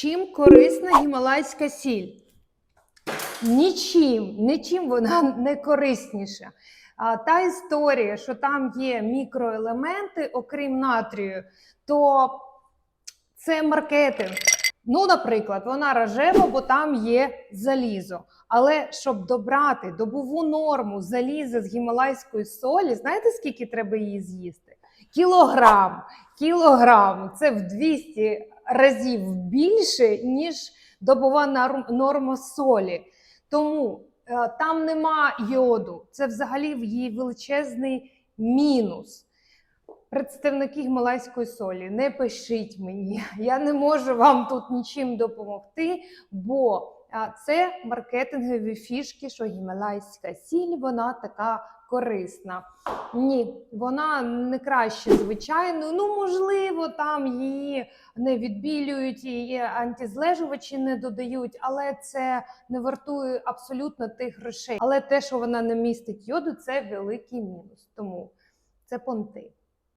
чим корисна гімалайська сіль? Нічим, нічим вона не корисніша. А, та історія, що там є мікроелементи, окрім натрію, то це маркетинг. Ну, наприклад, вона рожева, бо там є залізо. Але щоб добрати добову норму заліза з гімалайської солі, знаєте, скільки треба її з'їсти? Кілограм. Кілограм. Це в 200 разів більше, ніж добова норма солі. Тому е, там нема йоду. Це взагалі в її величезний мінус. Представники гімалайської солі, не пишіть мені. Я не можу вам тут нічим допомогти, бо це маркетингові фішки, що гімалайська сіль вона така корисна. Ні, вона не краще звичайно. Ну, можливо, там її не відбілюють, її антизлежувачі не додають, але це не вартує абсолютно тих грошей. Але те, що вона не містить йоду, це великий мінус. Тому це понти.